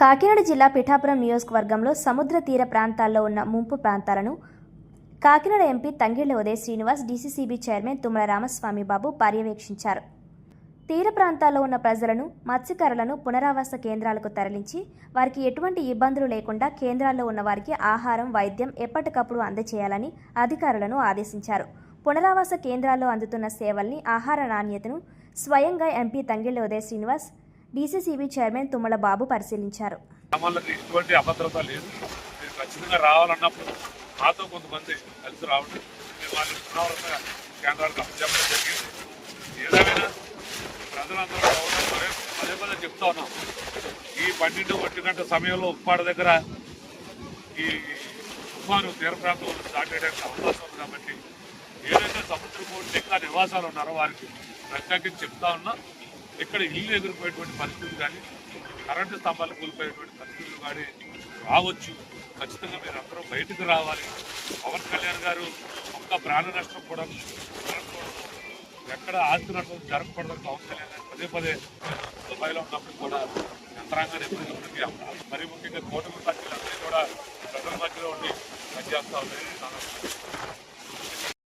కాకినాడ జిల్లా పిఠాపురం నియోజకవర్గంలో సముద్ర తీర ప్రాంతాల్లో ఉన్న ముంపు ప్రాంతాలను Kakinada MP Tangella Uday Srinivas DCCB chairman Tummala Ramaswamy Babu పర్యవేక్షించారు. తీర ప్రాంతాల్లో ఉన్న ప్రజలను మత్స్యకారులను పునరావాస కేంద్రాలకు తరలించి వారికి ఎటువంటి ఇబ్బందులు లేకుండా కేంద్రాల్లో ఉన్న వారికి ఆహారం వైద్యం ఎప్పటికప్పుడు అందజేయాలని అధికారులను ఆదేశించారు. పునరావాస కేంద్రాల్లో అందుతున్న సేవల్ని ఆహార నాణ్యతను స్వయంగా MP Tangella Uday Srinivas DCCB chairman Tummala Babu పరిశీలించారు. గ్రామాలకు ఎటువంటి అభద్రత లేదు. మీరు ఖచ్చితంగా రావాలన్నప్పుడు మాతో కొంతమంది కలిసి రావడం. మేము వాళ్ళ పునరావృత కేంద్రాలకు అప్పచెప్పడం జరిగింది. ఏదేమైనా ప్రజలందరూ రావడం పదే పదే పదే చెప్తా ఉన్నాం. ఈ పన్నెండు ఒంటి గంట సమయంలో ఉప్పాడ దగ్గర ఈ తుఫాను తీర ప్రాంతంలో దాటేయడానికి అవకాశం ఉంది కాబట్టి ఏదైతే సముద్ర ఒడ్డుగా నివాసాలు ఉన్నారో వారికి ప్రత్యేకించి చెప్తా ఉన్నా. ఇక్కడ ఇల్లు ఎగిరిపోయేటువంటి పరిస్థితులు కానీ కరెంటు స్తంభాలు కూలిపోయేటువంటి పరిస్థితులు కానీ రావచ్చు. ఖచ్చితంగా మీరు అందరూ బయటకు రావాలి. పవన్ కళ్యాణ్ గారు ఒక్క ప్రాణ నష్టం కూడా జరగకూడదు. ఎక్కడ ఆస్తి నష్టం జరగకూడదు పవన్ కళ్యాణ్ గారు. పదే పదే దుబాయ్లో ఉన్నప్పుడు కూడా యంత్రాంగాన్ని ఎప్పటికప్పటికీ మరి ముఖ్యంగా కూటమి పార్టీలు అందరూ కూడా ప్రజల మధ్యలో ఉండి పనిచేస్తూ ఉన్నాయి